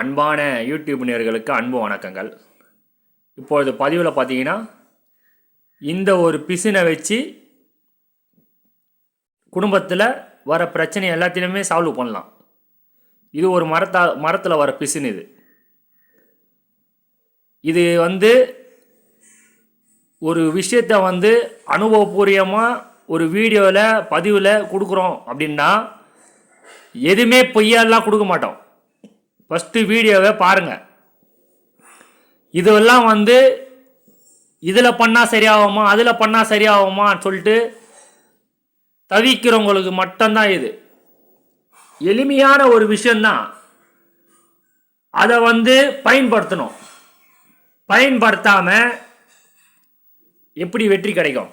அன்பான யூடியூப் நேர்களுக்கு அன்பு வணக்கங்கள். இப்பொழுது பதிவில் பார்த்தீங்கன்னா இந்த ஒரு பிசினை வச்சு குடும்பத்தில் வர பிரச்சனை எல்லாத்தையுமே சால்வ் பண்ணலாம். இது ஒரு மரத்தா மரத்தில் வர பிசின் இது. இது வந்து ஒரு விஷயத்தை வந்து அனுபவபூர்வமாக ஒரு வீடியோவில் பதிவில் கொடுக்குறோம் அப்படின்னா எதுவுமே பொய்யாலாம் கொடுக்க மாட்டோம். ஃபஸ்ட்டு வீடியோவை பாருங்கள் இதெல்லாம் வந்து இதில் பண்ணால் சரியாகுமா அதில் பண்ணால் சரியாகுமான்னு சொல்லிட்டு தவிக்கிறவங்களுக்கு மட்டும்தான் இது. எளிமையான ஒரு விஷயந்தான் அதை வந்து பயன்படுத்தணும். பயன்படுத்தாமல் எப்படி வெற்றி கிடைக்கும்?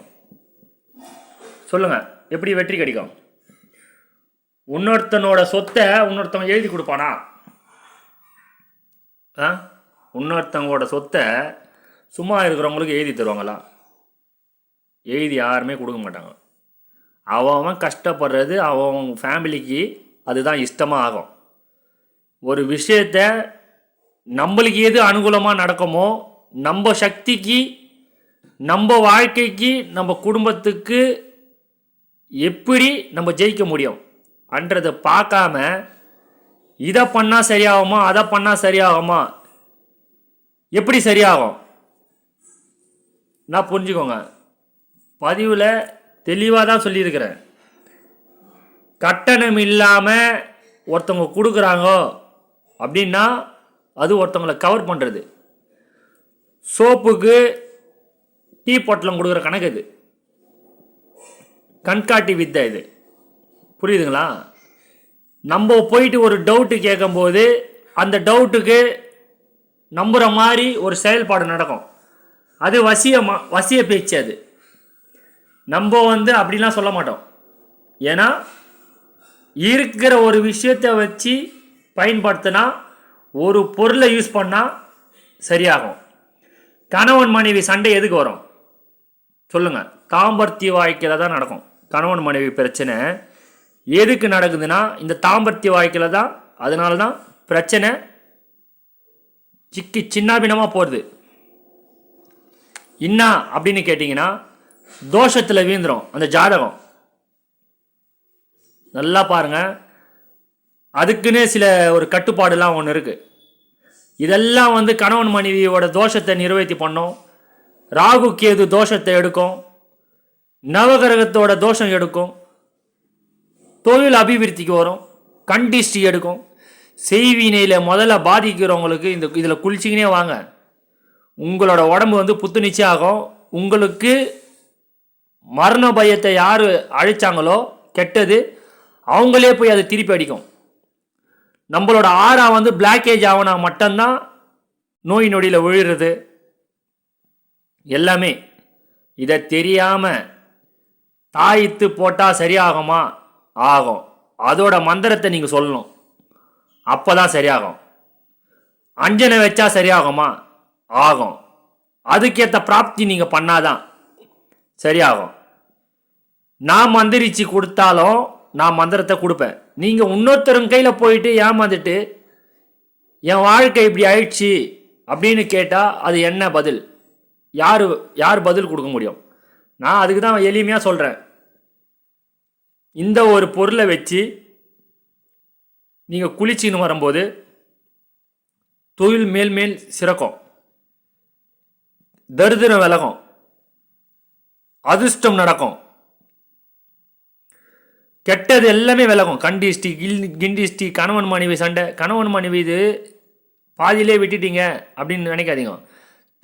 சொல்லுங்கள் எப்படி வெற்றி கிடைக்கும்? இன்னொருத்தனோட சொத்தை இன்னொருத்தவன் எழுதி கொடுப்பானா? ஆ? இன்னொருத்தவங்களோட சொத்தை சும்மா இருக்கிறவங்களுக்கு எழுதி தருவாங்களாம். எழுதி யாருமே கொடுக்க மாட்டாங்க. அவன் அவன் கஷ்டப்படுறது அவன் ஃபேமிலிக்கு அதுதான் இஷ்டமாக ஆகும். ஒரு விஷயத்த நம்மளுக்கு எது அனுகூலமாக நடக்குமோ நம்ம சக்திக்கு நம்ம வாழ்க்கைக்கு நம்ம குடும்பத்துக்கு எப்படி நம்ம ஜெயிக்க முடியும்? அன்றதை பார்க்காம இதை பண்ணால் சரியாகுமா அதை பண்ணால் சரியாகுமா? எப்படி சரியாகும்? நான் புரிஞ்சுக்கோங்க. பதிவில் தெளிவாக தான் சொல்லியிருக்கிறேன். கட்டணம் இல்லாமல் ஒருத்தவங்க கொடுக்குறாங்க அப்படின்னா அது ஒருத்தவங்களை கவர் பண்ணுறது சோப்புக்கு டீ பொட்டலம் கொடுக்குற கணக்கு இது. கண்காட்டி வித்தை இது. புரியுதுங்களா? நம்ம போயிட்டு ஒரு டவுட்டு கேட்கும்போது அந்த டவுட்டுக்கு நம்புகிற மாதிரி ஒரு செயல்பாடு நடக்கும். அது வசியமா வசிய பேச்சு அது. நம்ம வந்து அப்படிலாம் சொல்ல மாட்டோம். ஏன்னா இருக்கிற ஒரு விஷயத்தை வச்சு பயன்படுத்தினா ஒரு பொருளை யூஸ் பண்ணால் சரியாகும். கணவன் மனைவி சண்டை எதுக்கு வரும்? சொல்லுங்கள் தாம்பர்த்திய வாழ்க்கையில் தான் நடக்கும். கணவன் மனைவி பிரச்சனை. எதுக்கு நடக்குதுன்னா இந்த தாம்பர்த்திய வாழ்க்கையில் தான் அதனால தான் பிரச்சனை சிக்கி சின்னாபினமாக போகிறது என்ன அப்படின்னு கேட்டிங்கன்னா தோஷத்தில் வீந்துரும் அந்த ஜாதகம். நல்லா பாருங்க. அதுக்குன்னே சில ஒரு கட்டுப்பாடுலாம் ஒன்று இருக்குது இதெல்லாம் வந்து கணவன் மனைவியோட தோஷத்தை நிறைவேற்றி பண்ணோம். ராகு கேது தோஷத்தை எடுக்கும். நவகிரகத்தோட தோஷம் எடுக்கும். தொழில் அபிவிருத்திக்கு வரும். கண்டிஷ்டி எடுக்கும். செய்வினையில் முதல்ல பாதிக்கிறவங்களுக்கு இந்த இதில் குளிச்சிக்கினே வாங்க. உங்களோட உடம்பு வந்து புத்துணர்ச்சி ஆகும். உங்களுக்கு மரண பயத்தை யார் அழைச்சாங்களோ கெட்டது அவங்களே போய் அதை திருப்பி அடிக்கும். நம்மளோட ஆறா வந்து பிளாக்கேஜ் ஆகினா மட்டும்தான் நோய் நொடியில் விழுறது. எல்லாமே. இதை தெரியாமல் தாயித்து போட்டால் சரியாகுமா? ஆகும். அதோட மந்திரத்தை நீங்கள் சொல்லணும். அப்போ தான் சரியாகும். அஞ்சனை வச்சா சரியாகுமா? ஆகும். அதுக்கேற்ற பிராப்தி நீங்கள் பண்ணாதான் சரியாகும். நான் மந்திரிச்சு கொடுத்தாலும் நான் மந்திரத்தை கொடுப்பேன். நீங்கள் இன்னொருத்தரும் கையில் போயிட்டு ஏமாந்துட்டு என் வாழ்க்கை இப்படி ஆயிடுச்சு அப்படின்னு கேட்டால் அது என்ன பதில்? யார் யார் பதில் கொடுக்க முடியும்? நான் அதுக்கு தான் எளிமையாக சொல்கிறேன் இந்த ஒரு பொருளை வச்சு நீங்கள் குளிச்சின்னு வரும்போது தொழில் மேல் மேல் சிறக்கும். தரிதிரம் விலகும். அதிர்ஷ்டம் நடக்கும். கெட்டது எல்லாமே விலகும். கண்டிஷ்டி கில் கிண்டிஷ்டி கணவன் மனைவி சண்டை. கணவன் மனைவி இது பாதியிலே விட்டுட்டீங்க அப்படின்னு நினைக்காதீங்க.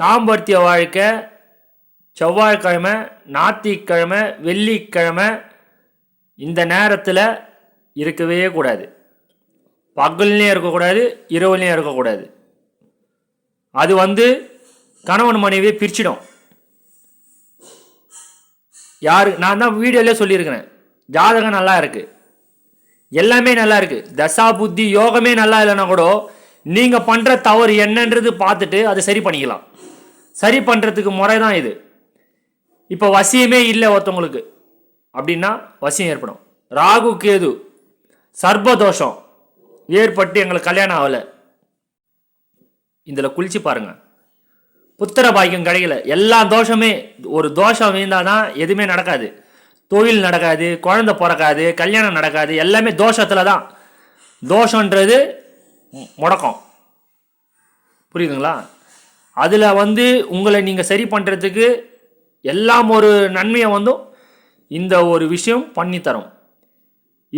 தாம்பர்த்திய வாழ்க்கை செவ்வாய்க்கிழமை ஞாத்திக்கிழமை வெள்ளிக்கிழமை இந்த நேரத்தில் இருக்கவே கூடாது. பகல்லையும் இருக்கக்கூடாது இரவுலையும் இருக்கக்கூடாது. அது வந்து கணவன் மனைவியை பிரிச்சிடும். யாரு நான் தான் வீடியோலே சொல்லியிருக்கிறேன். ஜாதகம் நல்லா இருக்கு. எல்லாமே நல்லா இருக்கு. தசா புத்தி யோகமே நல்லா இல்லைன்னா கூட நீங்கள் பண்ணுற தவறு என்னன்றது பார்த்துட்டு அதை சரி பண்ணிக்கலாம். சரி பண்ணுறதுக்கு முறை தான் இது. இப்போ வசியமே இல்லை ஒருத்தவங்களுக்கு. அப்படின்னா வசியம் ஏற்படும். ராகு கேது சர்பதோஷம் ஏற்பட்டு எங்களுக்கு கல்யாணம் ஆகலை. இதில் குளிச்சு பாருங்கள் புத்திர பாக்கியம் கிடைக்கல. எல்லா தோஷமே ஒரு தோஷம் வீழ்ந்தால் தான் எதுவுமே நடக்காது. தொழில் நடக்காது குழந்தை பிறக்காது கல்யாணம் நடக்காது எல்லாமே தோஷத்தில் தான் தோஷன்றது முடக்கம். புரியுதுங்களா? அதில் வந்து உங்களை நீங்கள் சரி பண்ணுறதுக்கு எல்லாம் ஒரு நன்மையை வந்தும் இந்த ஒரு விஷயம் பண்ணித்தரும்.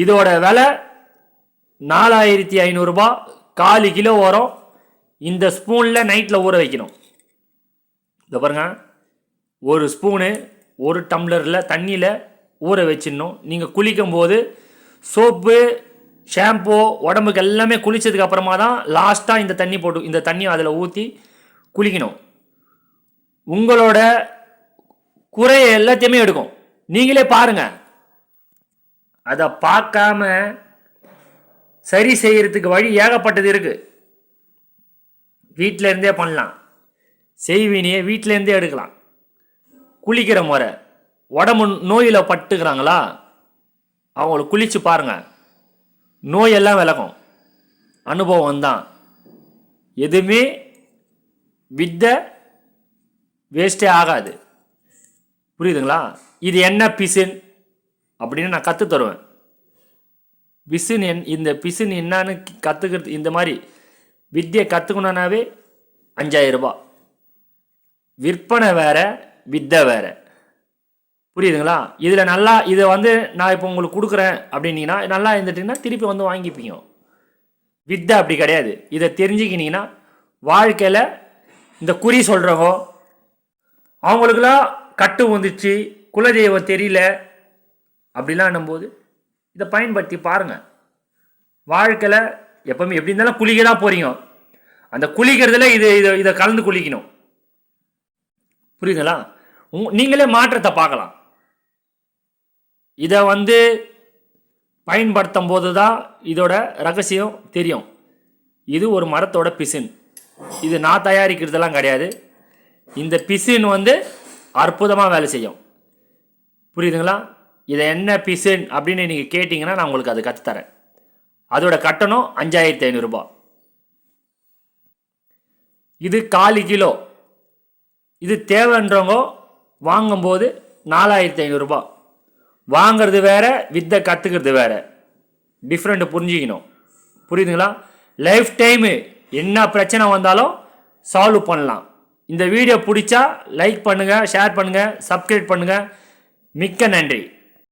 இதோட விலை நாலாயிரத்தி ஐநூறுரூபா காலு கிலோ வரும் இந்த ஸ்பூனில் நைட்டில் ஊற வைக்கணும். இதை பாருங்க. ஒரு ஸ்பூனு ஒரு டம்ளரில் தண்ணியில் ஊற வச்சிடணும். நீங்கள் குளிக்கும் போது சோப்பு ஷாம்பு உடம்புக்கு எல்லாமே குளித்ததுக்கு அப்புறமா தான் லாஸ்ட்டாக இந்த தண்ணி போட்டு இந்த தண்ணி அதில் ஊற்றி குளிக்கணும். உங்களோட குறைய எல்லாத்தையுமே எடுக்கும். நீங்களே பாருங்க. அதை பார்க்காம சரி செய்யறதுக்கு வழி ஏகப்பட்டது இருக்கு. வீட்டில இருந்தே பண்ணலாம். செய்வினியை வீட்டில இருந்தே எடுக்கலாம். குளிக்கிற முறை. உடம்பு நோயில் பட்டுக்கிறாங்களா? அவங்கள குளிச்சு பாருங்க. நோயெல்லாம் விலகும். அனுபவம் தான் எதுவுமே வித்த வேஸ்டே ஆகாது. புரியுதுங்களா? இது என்ன பிசின்? அப்படின்னு நான் கற்று தருவேன். பிசின் என் இந்த பிசின் என்னான்னு கற்றுக்கிறது இந்த மாதிரி வித்தியை கற்றுக்கணுன்னாவே அஞ்சாயிரம் விற்பனை வேற வித்தை வேற. புரியுதுங்களா? இதில் நல்லா இதை வந்து நான் இப்போ உங்களுக்கு கொடுக்குறேன் அப்படின்னீங்கன்னா நல்லா இருந்துட்டீங்கன்னா திருப்பி வந்து வாங்கிப்பீங்க. வித்தை அப்படி கிடையாது. இதை தெரிஞ்சுக்கினீங்கன்னா வாழ்க்கையில் இந்த குறி சொல்கிறவங்க அவங்களுக்குலாம் கட்டு வந்துச்சு குலதெய்வம் தெரியல அப்படிலாம் போது இதை பயன்படுத்தி பாருங்கள் வாழ்க்கையில் எப்பவுமே எப்படி இருந்தாலும் குளிக்க தான் போகிறீங்க அந்த குளிக்கிறதுல இது இதை இதை கலந்து குளிக்கணும். புரியுதுங்களா? உங் நீங்களே மாற்றத்தை பார்க்கலாம். இதை வந்து பயன்படுத்தும் போது தான் இதோட ரகசியம் தெரியும். இது ஒரு மரத்தோட பிசின். இது நான் தயாரிக்கிறதெல்லாம் கிடையாது. இந்த பிசின் வந்து அற்புதமாக வேலை செய்யும். புரியுதுங்களா? இதை என்ன பிசுன் அப்படின்னு நீங்கள் கேட்டிங்கன்னா நான் உங்களுக்கு அது கற்றுத்தரேன் அதோட கட்டணம் அஞ்சாயிரத்தி ஐநூறுரூபா இது காலு கிலோ. இது தேவைன்றவங்க வாங்கும்போது நாலாயிரத்தி ஐநூறுரூபா வாங்கிறது வேற வித்தை கற்றுக்கிறது வேற. டிஃப்ரெண்ட் புரிஞ்சுக்கணும். புரியுதுங்களா? லைஃப் டைமு என்ன பிரச்சனை வந்தாலும் சால்வ் பண்ணலாம். இந்த வீடியோ பிடிச்சா லைக் பண்ணுங்கள் ஷேர் பண்ணுங்கள் சப்ஸ்கிரைப் பண்ணுங்கள் மிக்க நன்றி.